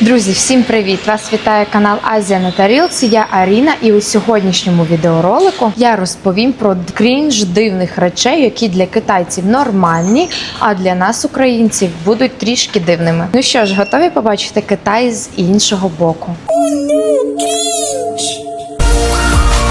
Друзі, всім привіт! Вас вітає канал Азія на тарілці. Я Аріна, і у сьогоднішньому відеоролику я розповім про крінж дивних речей, які для китайців нормальні, а для нас, українців, будуть трішки дивними. Ну що ж, готові побачити Китай з іншого боку?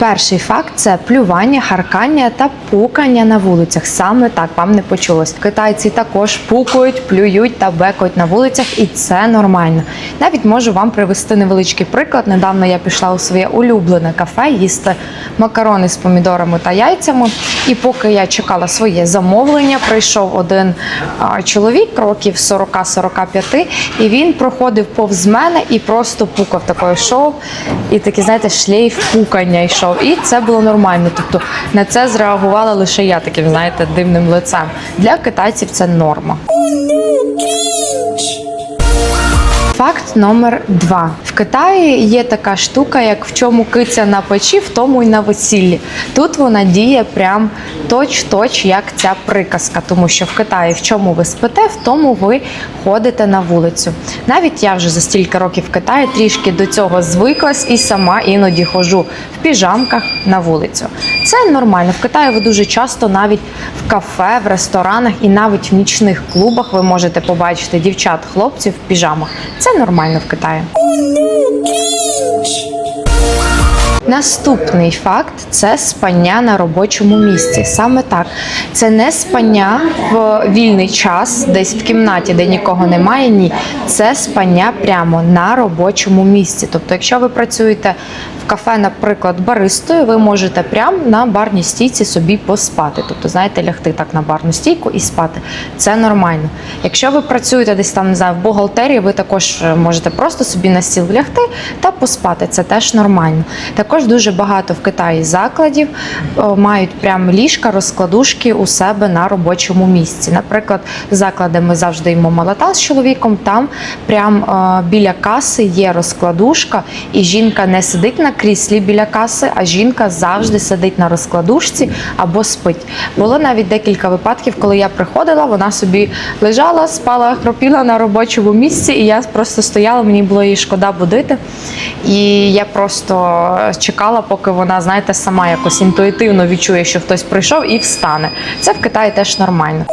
Перший факт це плювання, харкання та пукання на вулицях. Саме так вам не почулось. Китайці також пукають, плюють та бекають на вулицях, і це нормально. Навіть можу вам привести невеличкий приклад. Недавно я пішла у своє улюблене кафе їсти макарони з помідорами та яйцями. І поки я чекала своє замовлення, прийшов один чоловік, років 40-45, і він проходив повз мене і просто пукав такою йшов. І такий, знаєте, шлейф пукання йшов. І це було нормально. Тобто на це зреагувала лише я таким, знаєте, дивним лицем. Для китайців це норма. Факт номер два. В Китаї є така штука, як в чому киця на печі, в тому й на весіллі. Тут вона діє прям точ-точ, як ця приказка, тому що в Китаї в чому ви спите, в тому ви ходите на вулицю. Навіть я вже за стільки років в Китаї трішки до цього звиклась і сама іноді ходжу в піжамках на вулицю. Це нормально. В Китаї ви дуже часто навіть в кафе, в ресторанах і навіть в нічних клубах ви можете побачити дівчат, хлопців в піжамах. Це нормально в Китаї. Наступний факт це спання на робочому місці. Саме так. Це не спання в вільний час, десь в кімнаті, де нікого немає. Ні, це спання прямо на робочому місці. Тобто, якщо ви працюєте кафе, наприклад, баристою, ви можете прямо на барній стійці собі поспати. Тобто, знаєте, лягти так на барну стійку і спати. Це нормально. Якщо ви працюєте десь там, не знаю, в бухгалтерії, ви також е, можете просто собі на стіл лягти та поспати. Це теж нормально. Також дуже багато в Китаї закладів мають прям ліжка, розкладушки у себе на робочому місці. Наприклад, заклади ми завжди йому молота з чоловіком. Там прям е, біля каси є розкладушка, і жінка не сидить на кріслі біля каси, а жінка завжди сидить на розкладушці або спить. Було навіть декілька випадків, коли я приходила, вона собі лежала, спала, хропіла на робочому місці, і я просто стояла, мені було її шкода будити. І я просто чекала, поки вона, знаєте, сама якось інтуїтивно відчує, що хтось прийшов і встане. Це в Китаї теж нормально.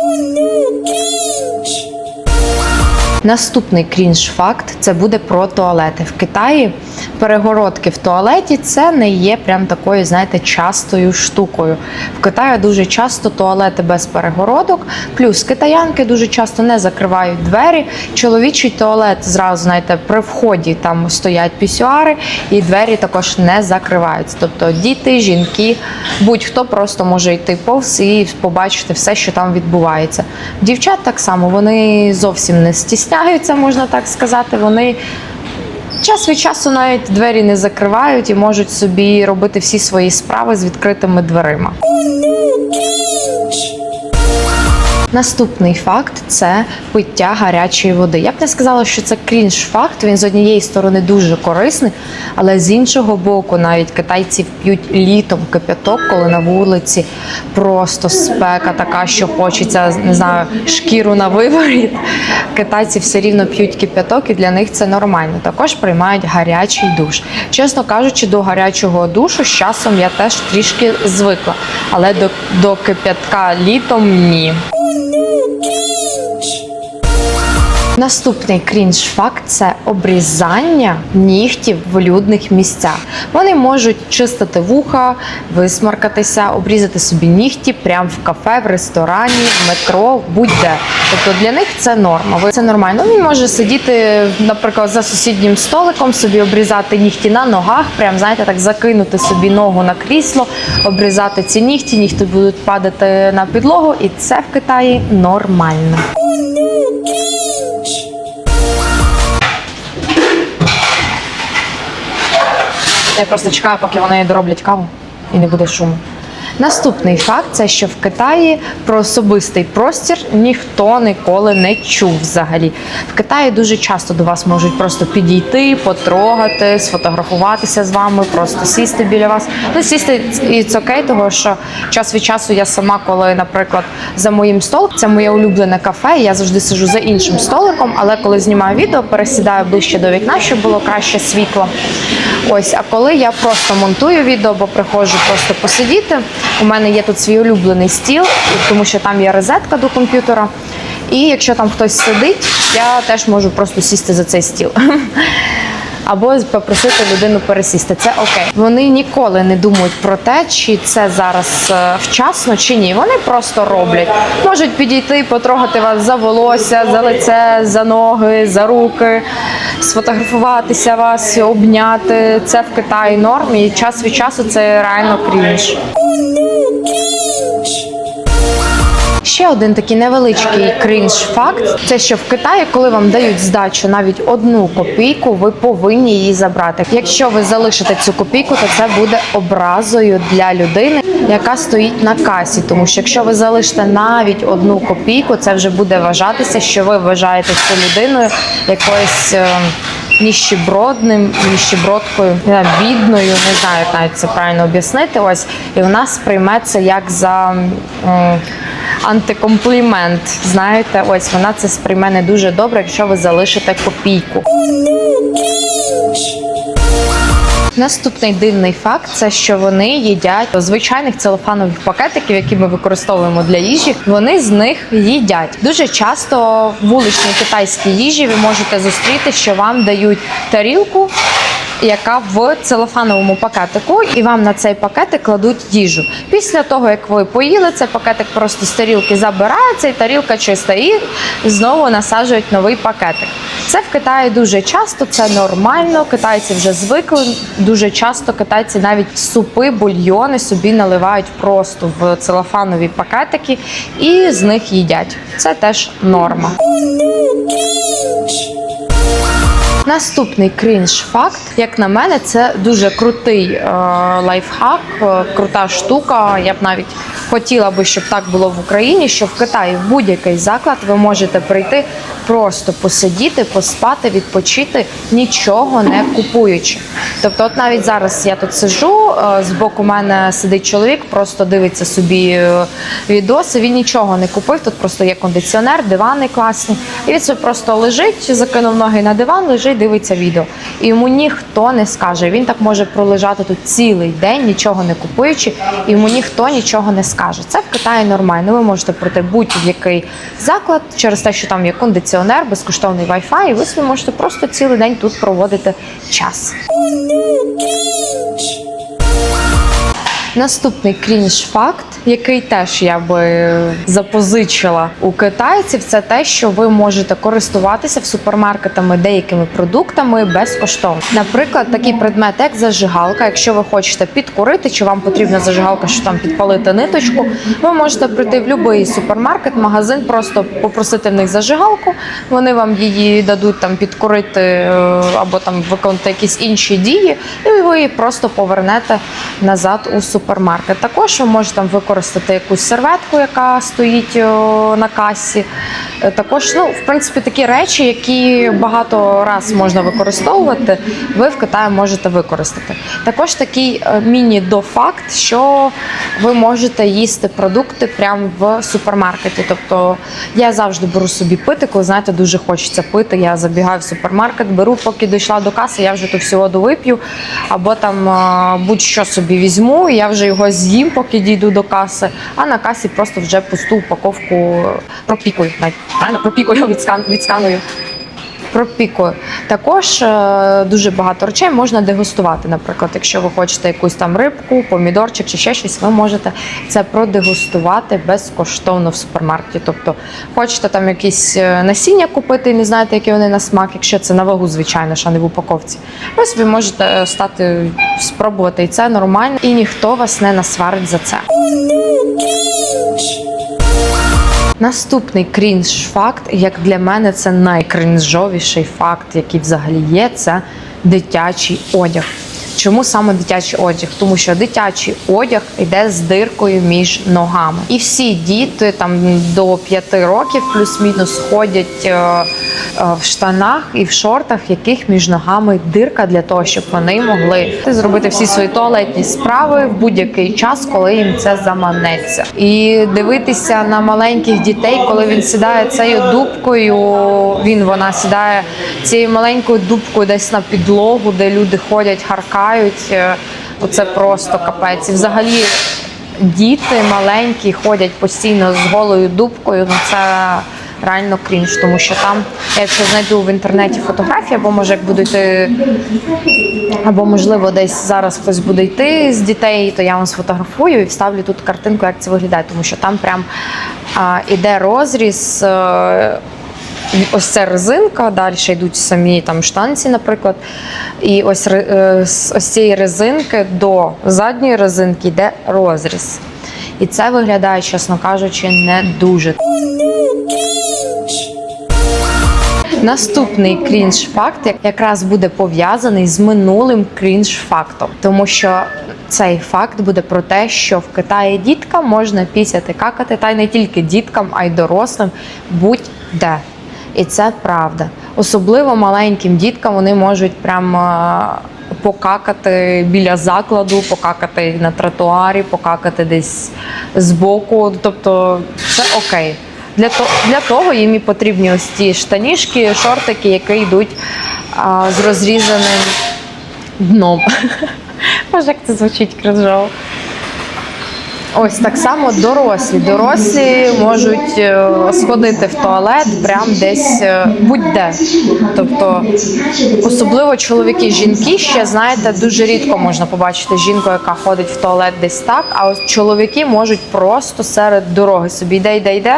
Наступний крінж факт це буде про туалети. В Китаї перегородки в туалеті це не є прям такою, знаєте, частою штукою. В Китаї дуже часто туалети без перегородок, плюс китаянки дуже часто не закривають двері. Чоловічий туалет зразу, знаєте, при вході там стоять пісюари, і двері також не закриваються. Тобто діти, жінки, будь-хто просто може йти повз і побачити все, що там відбувається. Дівчат так само вони зовсім не стісняються, можна так сказати. Вони час від часу навіть двері не закривають і можуть собі робити всі свої справи з відкритими дверима. Наступний факт це пиття гарячої води. Я б не сказала, що це крінж факт. Він з однієї сторони дуже корисний, але з іншого боку, навіть китайці п'ють літом кипяток, коли на вулиці просто спека така, що хочеться не знаю, шкіру на виворіт. Китайці все рівно п'ють кипяток, і для них це нормально. Також приймають гарячий душ. Чесно кажучи, до гарячого душу з часом я теж трішки звикла, але до, до кипятка літом ні. Наступний крінж факт це обрізання нігтів в людних місцях. Вони можуть чистити вуха, висмаркатися, обрізати собі нігті прямо в кафе, в ресторані, в метро, будь-де. Тобто для них це норма. Це нормально. Він може сидіти, наприклад, за сусіднім столиком, собі обрізати нігті на ногах, прям знаєте, так закинути собі ногу на крісло, обрізати ці нігті, нігті будуть падати на підлогу, і це в Китаї нормально. Я просто чекаю, поки вони дороблять каву і не буде шуму. Наступний факт це що в Китаї про особистий простір ніхто ніколи не чув взагалі. В Китаї дуже часто до вас можуть просто підійти, потрогати, сфотографуватися з вами, просто сісти біля вас. Ну, сісти і це окей, того що час від часу я сама, коли, наприклад, за моїм столом, це моє улюблене кафе. Я завжди сижу за іншим столиком, але коли знімаю відео, пересідаю ближче до вікна, щоб було краще світло. Ось, а коли я просто монтую відео, бо приходжу просто посидіти. У мене є тут свій улюблений стіл, тому що там є розетка до комп'ютера. І якщо там хтось сидить, я теж можу просто сісти за цей стіл. Або попросити людину пересісти. Це окей. Вони ніколи не думають про те, чи це зараз е, вчасно чи ні. Вони просто роблять. Можуть підійти, потрогати вас за волосся, за лице, за ноги, за руки, сфотографуватися вас, обняти. Це в Китаї норм, і час від часу це реально крінж. Ще один такий невеличкий крінж факт це що в Китаї, коли вам дають здачу навіть одну копійку, ви повинні її забрати. Якщо ви залишите цю копійку, то це буде образою для людини, яка стоїть на касі. Тому що якщо ви залишите навіть одну копійку, це вже буде вважатися, що ви вважаєте цю людиною якоюсь. е, Ніщебродним, ніщебродкою, бідною, не знаю, як навіть це правильно об'яснити. Ось і вона сприйме це як за м, антикомплімент. Знаєте, ось вона це сприйме не дуже добре, якщо ви залишите копійку. Наступний дивний факт це що вони їдять звичайних целофанових пакетиків, які ми використовуємо для їжі. Вони з них їдять. Дуже часто в вуличній китайській їжі ви можете зустріти, що вам дають тарілку. Яка в целофановому пакетику, і вам на цей пакетик кладуть їжу. Після того, як ви поїли, цей пакетик просто з тарілки забирається, і тарілка чиста, і знову насаджують новий пакетик. Це в Китаї дуже часто, це нормально. Китайці вже звикли. Дуже часто китайці навіть супи, бульйони собі наливають просто в целофанові пакетики і з них їдять. Це теж норма. Наступний крінж факт, як на мене, це дуже крутий е, лайфхак, е, крута штука. Я б навіть хотіла би, щоб так було в Україні. Що в Китаї в будь-який заклад ви можете прийти, просто посидіти, поспати, відпочити, нічого не купуючи. Тобто, от навіть зараз я тут сижу, е, з боку мене сидить чоловік, просто дивиться собі е, відоси. Він нічого не купив. Тут просто є кондиціонер, дивани класні. І він собі просто лежить, закинув ноги на диван, лежить, дивиться відео. І йому ніхто не скаже. Він так може пролежати тут цілий день, нічого не купуючи, і йому ніхто нічого не скаже. Це в Китаї нормально. Ви можете пройти будь-який заклад через те, що там є кондиціонер, безкоштовний Wi-Fi, і ви собі можете просто цілий день тут проводити час. Наступний крінж факт, який теж я би запозичила у китайців, це те, що ви можете користуватися в супермаркетами деякими продуктами безкоштовно. Наприклад, такий предмет, як зажигалка. Якщо ви хочете підкурити, чи вам потрібна зажигалка, що там підпалити ниточку, ви можете прийти в будь-який супермаркет, магазин, просто попросити в них зажигалку. Вони вам її дадуть там підкурити е, або там виконати якісь інші дії, і ви її просто повернете назад у супермаркет. Також ви можете використати якусь серветку, яка стоїть на касі. Е, Також, ну, в принципі, такі речі, які багато раз можна використовувати, ви в Китаї можете використати. Також такий е, міні-дофакт, що ви можете їсти продукти прямо в супермаркеті. Тобто я завжди беру собі пити, коли знаєте, дуже хочеться пити. Я забігаю в супермаркет, беру, поки дійшла до каси, я вже ту всю воду вип'ю, або там е, будь-що собі візьму, і я вже його з'їм, поки дійду до каси. А на касі просто вже пусту упаковку пропікую. навіть, Правильно, пропікую відскан, відсканую. Пропікую. Також е, дуже багато речей можна дегустувати. Наприклад, якщо ви хочете якусь там рибку, помідорчик чи ще щось, ви можете це продегустувати безкоштовно в супермаркеті. Тобто, хочете там якісь е, насіння купити і не знаєте, які вони на смак, якщо це на вагу, звичайно, що не в упаковці. Ви собі можете е, стати спробувати, і це нормально, і ніхто вас не насварить за це. Наступний крінж факт, як для мене, це найкрінжовіший факт, який взагалі є, це дитячий одяг. Чому саме дитячий одяг? Тому що дитячий одяг йде з диркою між ногами. І всі діти там до 5 років плюс-мінус ходять е, е, в штанах і в шортах, яких між ногами дирка для того, щоб вони могли зробити всі свої туалетні справи в будь-який час, коли їм це заманеться. І дивитися на маленьких дітей, коли він сідає цією дубкою, він вона сідає цією маленькою дубкою десь на підлогу, де люди ходять, харкають. Е, Оце просто капець. І взагалі діти маленькі ходять постійно з голою дубкою. Ну це реально крінж, тому що там, я якщо знайду в інтернеті фотографії, або може як буду йти, або можливо десь зараз хтось буде йти з дітей, то я вам сфотографую і вставлю тут картинку, як це виглядає, тому що там прям а, іде розріз. е, Ось це резинка, далі йдуть самі там штанці, наприклад. І ось е, з цієї резинки до задньої резинки йде розріз. І це виглядає, чесно кажучи, не дуже. Наступний крінж факт якраз буде пов'язаний з минулим крінж фактом, тому що цей факт буде про те, що в Китаї діткам можна пісяти какати, та й не тільки діткам, а й дорослим будь-де. І це правда. Особливо маленьким діткам вони можуть прямо покакати біля закладу, покакати на тротуарі, покакати десь збоку. Тобто це окей. Для, то, для того їм і потрібні ось ті штанішки, шортики, які йдуть а, з розрізаним дном. Боже, як це звучить кринжово. Ось так само дорослі. Дорослі можуть е, сходити в туалет прям десь е, будь-де. Тобто, особливо чоловіки, жінки ще знаєте, дуже рідко можна побачити жінку, яка ходить в туалет десь так. А ось чоловіки можуть просто серед дороги собі йде, йде, йде,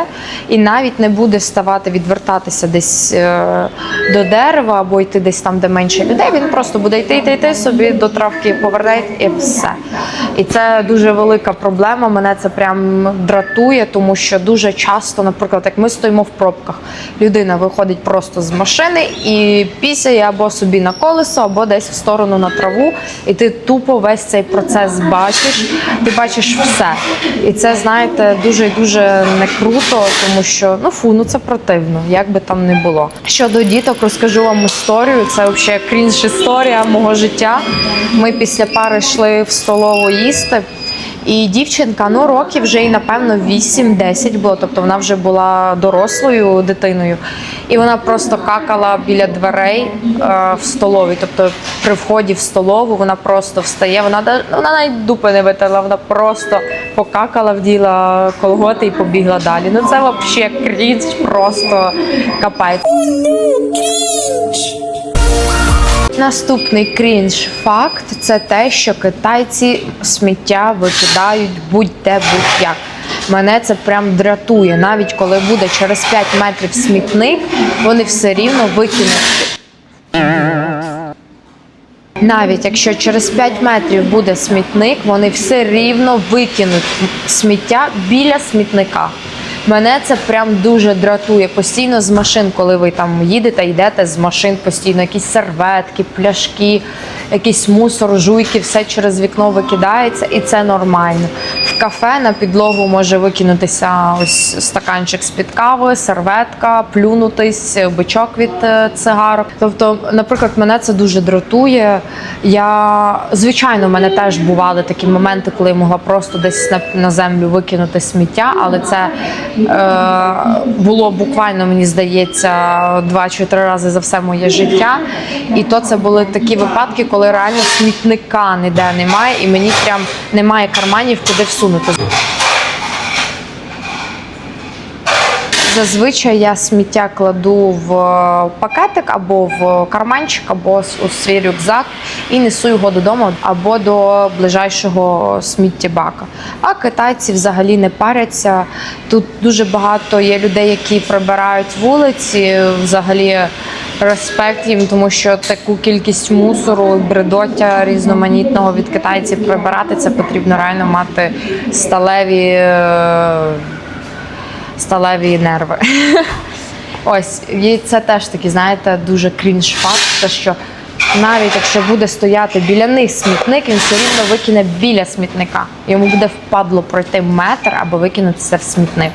і навіть не буде ставати, відвертатися десь е, до дерева або йти десь там, де менше людей. Він просто буде йти, йти, йти собі до травки поверне і все. І це дуже велика проблема. Мене це прям дратує, тому що дуже часто, наприклад, як ми стоїмо в пробках, людина виходить просто з машини і пісяє або собі на колесо, або десь в сторону на траву, і ти тупо весь цей процес бачиш. Ти бачиш все. І це, знаєте, дуже і дуже не круто, тому що ну фу, ну це противно, як би там не було. Щодо діток, розкажу вам історію. Це взагалі крінж історія мого життя. Ми після пари йшли в столову їсти. І дівчинка, ну років вже і напевно 8-10 було, тобто вона вже була дорослою дитиною, і вона просто какала біля дверей е, в столовій. Тобто при вході в столову вона просто встає. Вона вона навіть дупи не витерла, вона просто покакала, вділа колготи і побігла далі. Ну це взагалі крінж, просто капець. Наступний крінж факт це те, що китайці сміття викидають будь-де будь-як. Мене це прям дратує. Навіть коли буде через 5 метрів смітник, вони все рівно викинуть. Навіть якщо через 5 метрів буде смітник, вони все рівно викинуть сміття біля смітника. Мене це прям дуже дратує. Постійно з машин, коли ви там їдете, йдете з машин, постійно якісь серветки, пляшки, якийсь мусор, жуйки, все через вікно викидається, і це нормально. В кафе на підлогу може викинутися ось стаканчик з-під кави, серветка, плюнутись, бичок від е, цигарок. Тобто, наприклад, мене це дуже дратує. Я звичайно, в мене теж бували такі моменти, коли я могла просто десь на землю викинути сміття, але це е, було буквально, мені здається, два чи три рази за все моє життя. І то це були такі випадки, коли реально смітника ніде немає, і мені прям немає карманів, куди всунути. Зазвичай я сміття кладу в пакетик або в карманчик, або у свій рюкзак і несу його додому або до ближайшого сміттєбака. А китайці взагалі не паряться. Тут дуже багато є людей, які прибирають вулиці. Взагалі респект їм, тому що таку кількість мусору, бредоття різноманітного від китайців прибирати це потрібно реально мати сталеві. Сталеві нерви. Ось, і це теж такий, знаєте, дуже крінж факт, що навіть якщо буде стояти біля них смітник, він все рівно викине біля смітника. Йому буде впадло пройти метр або викинути це в смітник.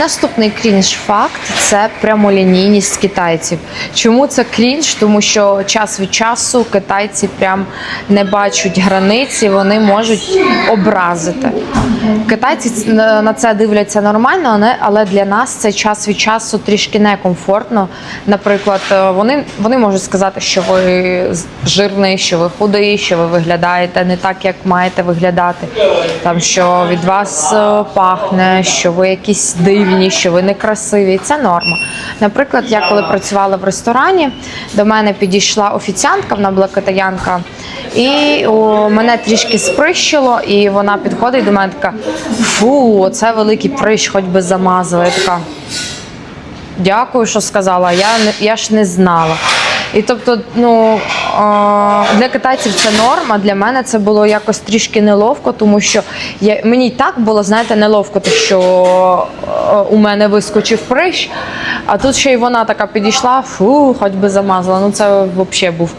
Наступний крінж факт це прямолінійність китайців. Чому це крінж? Тому що час від часу китайці прям не бачать границі, вони можуть образити. Китайці на це дивляться нормально, але- але для нас це час від часу трішки некомфортно. Наприклад, е, вони, вони можуть сказати, що ви жирний, що ви худий, що ви виглядаєте не так, як маєте виглядати. Там що від вас е, пахне, що ви якісь дивні, що ви некрасиві. Це норма. Наприклад, я коли працювала в ресторані, до мене підійшла офіціантка, вона була китаянка, і о, мене трішки сприщило, і вона підходить до мене така: фу, це великий прищ, хоч би замазала. Я така. Дякую, що сказала. Я я ж не знала. І тобто, ну для китайців це норма. Для мене це було якось трішки неловко, тому що я, мені й так було, знаєте, неловко, те, що у мене вискочив прищ, а тут ще й вона така підійшла, фу, хоч би замазала. Ну це взагалі був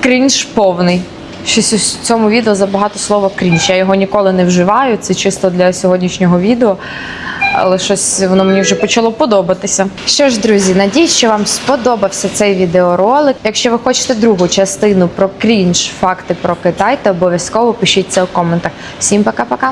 крінж повний. Щось у цьому відео забагато слова крінж. Я його ніколи не вживаю. Це чисто для сьогоднішнього відео. Але щось воно мені вже почало подобатися. Що ж, друзі, надіюсь, що вам сподобався цей відеоролик. Якщо ви хочете другу частину про крінж, факти про Китай, то обов'язково пишіть це у коментах. Всім пока-пока!